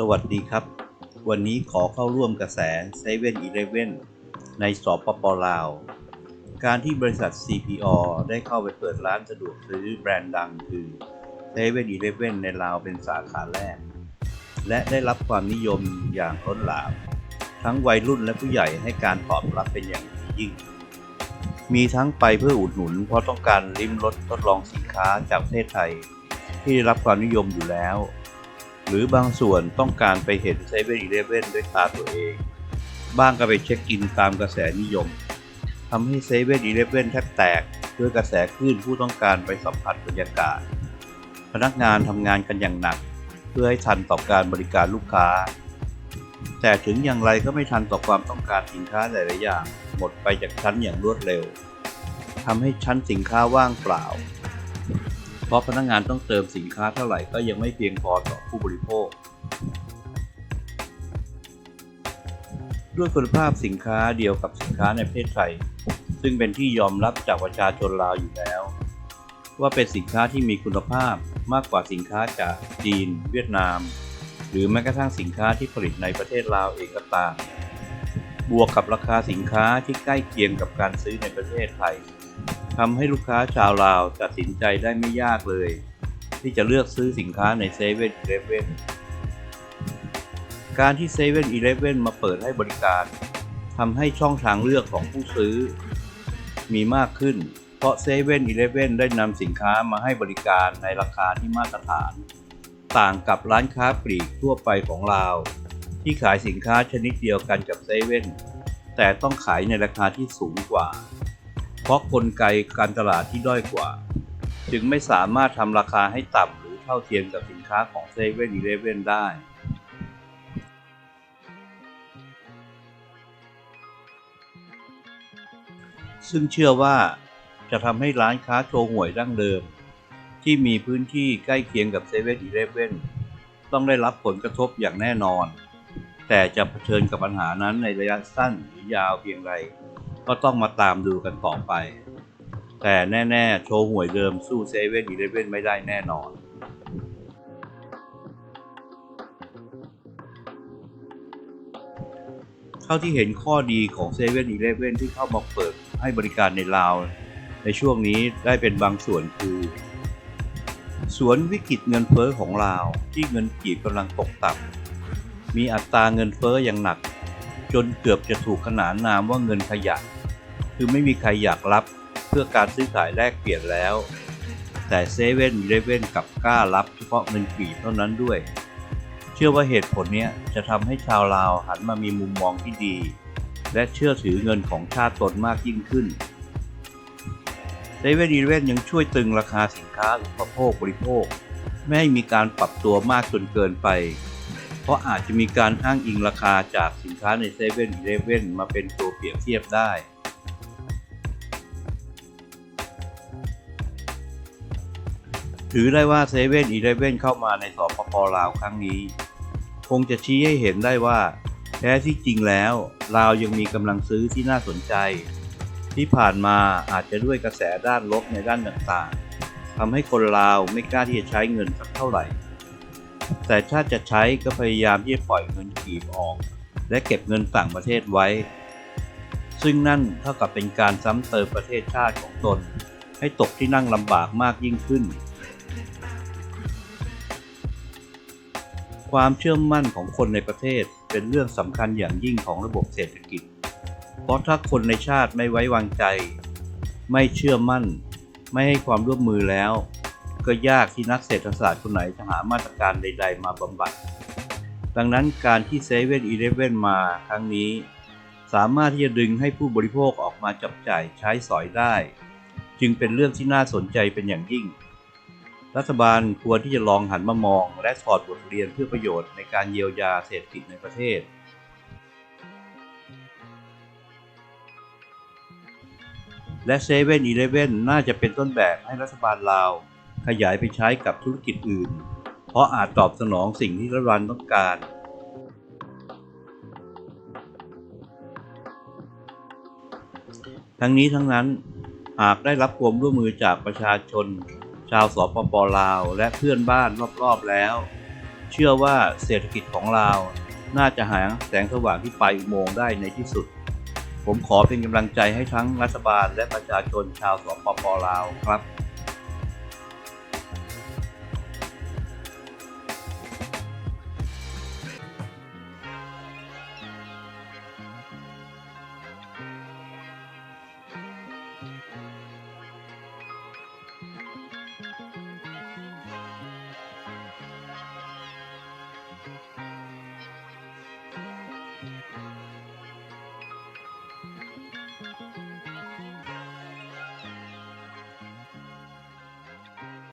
สวัสดีครับ วันนี้ขอเข้าร่วมกระแสเซเว่นอีเลฟเว่นในสปปลาว การที่บริษัท CPO ได้เข้าไปเปิดร้านสะดวกซื้อแบรนด์ดังคือเซเว่นอีเลฟเว่นในลาวเป็นสาขาแรก และได้รับความนิยมอย่างล้นหลามทั้งวัยรุ่นและผู้ใหญ่ให้การตอบรับเป็นอย่างยิ่ง มีทั้งไปเพื่ออุดหนุน เพราะต้องการลิ้มรสทดลองสินค้าจากประเทศไทย ที่ได้รับความนิยมอยู่แล้ว หรือบางส่วนต้องการไปเห็นเซเว่นอีเลฟเว่นด้วยตาตัวเอง บ้างก็ไปเช็คอินตามกระแสนิยมทำให้เซเว่นอีเลฟเว่นแทบแตกด้วยกระแสคลื่นผู้ต้องการไปสัมผัสบรรยากาศ พนักงานทำงานกันอย่างหนัก เพื่อให้ทันต่อการบริการลูกค้า แต่ถึงอย่างไรก็ไม่ทันต่อความต้องการสินค้าหลายๆอย่าง หมดไปจากชั้นอย่างรวดเร็วทำให้ชั้นสินค้าว่างเปล่า เพราะพนักงานต้องเติมสินค้าเท่าไหร่ก็ยังไม่เพียงพอต่อผู้บริโภค ด้วยคุณภาพสินค้าเดียวกับสินค้าในประเทศไทย ซึ่งเป็นที่ยอมรับจากประชาชนลาวอยู่แล้ว ว่าเป็นสินค้าที่มีคุณภาพมากกว่าสินค้าจากจีน เวียดนาม หรือแม้กระทั่งสินค้าที่ผลิตในประเทศลาวเองก็ตาม บวกกับราคาสินค้าที่ใกล้เคียงกับการซื้อในประเทศไทยทำให้ลูกค้าชาวลาวตัดสินใจได้ไม่ยากเลย ที่จะเลือกซื้อสินค้าในเซเว่นอีเลฟเว่นการที่เซเว่นอีเลฟเว่นมาเปิดให้บริการทำให้ช่องทางเลือกของผู้ซื้อ มีมากขึ้น เพราะเซเว่นอีเลฟเว่นได้นำสินค้ามาให้บริการในราคาที่มาตรฐาน ต่างกับร้านค้าปลีกทั่วไปของลาว ที่ขายสินค้าชนิดเดียวกันกับเซเว่นแต่ต้องขายในราคาที่สูงกว่า เพราะกลไกการตลาดที่ด้อยกว่า จึงไม่สามารถทำราคาให้ต่ำหรือเท่าเทียมกับสินค้าของเซเว่นอีเลฟเว่นได้ซึ่งเชื่อว่าจะทำให้ร้านค้าโชว์หวยดั้งเดิม ที่มีพื้นที่ใกล้เคียงกับเซเว่นอีเลฟเว่นต้องได้รับผลกระทบอย่างแน่นอน แต่จะเผชิญกับปัญหานั้นในระยะสั้นหรือยาวเพียงไร ก็ต้องมาตามดูกันต่อไป แต่แน่ ๆ โชว์หวยเดิมสู้เซเว่นอีเลฟเว่นไม่ได้แน่นอนเท่าที่เห็นข้อดีของเซเว่นอีเลฟเว่นที่เข้ามาเปิดให้บริการในลาว ในช่วงนี้ได้เป็นบางส่วนคือสวนวิกฤตเงินเฟ้อของลาวที่เงินกีบกำลังตกต่ำ มีอัตราเงินเฟ้ออย่างหนัก จนเกือบจะถูกขนานนามว่าเงินขยะ คือไม่มีใครอยากรับเพื่อการซื้อขายแลกเปลี่ยนแล้ว แต่เซเว่นเลเว่นกลับกล้ารับเฉพาะเงินกีบเท่านั้นด้วย เชื่อว่าเหตุผลนี้จะทำให้ชาวลาวหันมามีมุมมองที่ดี และเชื่อถือเงินของชาติตนมากยิ่งขึ้นเซเว่นอีเลฟเว่นยังช่วยตึงราคาสินค้าอุปโภคบริโภค ไม่ให้มีการปรับตัวมากจนเกินไป เพราะอาจจะมีการอ้างอิงราคาจากสินค้าในเซเว่นอีเลฟเว่นมาเป็นตัวเปรียบเทียบได้ ถือได้ว่าเซเว่นอีเลฟเว่นเข้ามาในสปปลาวครั้งนี้ คงจะชี้ให้เห็นได้ว่าแท้ที่จริงแล้วลาวยังมีกำลังซื้อที่น่าสนใจ ที่ผ่านมาอาจจะด้วยกระแสด้านลบในด้านต่างๆทำให้คนลาวไม่กล้าที่จะใช้เงินสักเท่าไหร่ แต่ถ้าจะใช้ก็พยายามที่จะปล่อยเงินกีบออก และเก็บเงินต่างประเทศไว้ ซึ่งนั่นเท่ากับเป็นการซ้ำเติมประเทศชาติของตน ให้ตกที่นั่งลำบากมากยิ่งขึ้น ความเชื่อมั่นของคนในประเทศเป็นเรื่องสำคัญอย่างยิ่งของระบบเศรษฐกิจ เพราะถ้าคนในชาติไม่ไว้วางใจ ไม่เชื่อมั่น ไม่ให้ความร่วมมือแล้ว ก็ยากที่นักเศรษฐศาสตร์คนไหนจะหามาตรการใด ๆ มาบำบัด ดังนั้นการที่เซเว่นอีเลฟเว่นมาครั้งนี้ สามารถที่จะดึงให้ผู้บริโภคออกมาจับจ่ายใช้สอยได้ จึงเป็นเรื่องที่น่าสนใจเป็นอย่างยิ่ง รัฐบาลควรที่จะลองหันมามอง และถอดบทเรียนเพื่อประโยชน์ในการเยียวยาเศรษฐกิจในประเทศและเซเว่นอีเลฟเว่นน่าจะเป็นต้นแบบให้รัฐบาลลาว ขยายไปใช้กับธุรกิจอื่น เพราะอาจตอบสนองสิ่งที่รัฐบาลต้องการ ทั้งนี้ทั้งนั้นหากได้รับความร่วมมือจากประชาชน ชาวสปปลาว และเพื่อนบ้านรอบๆแล้ว เชื่อว่าเศรษฐกิจของลาวน่าจะหาแสงสว่างที่ปลายอุโมงค์ได้ในที่สุด ผมขอเป็นกำลังใจให้ทั้งรัฐบาลและประชาชนชาวสปปลาวครับ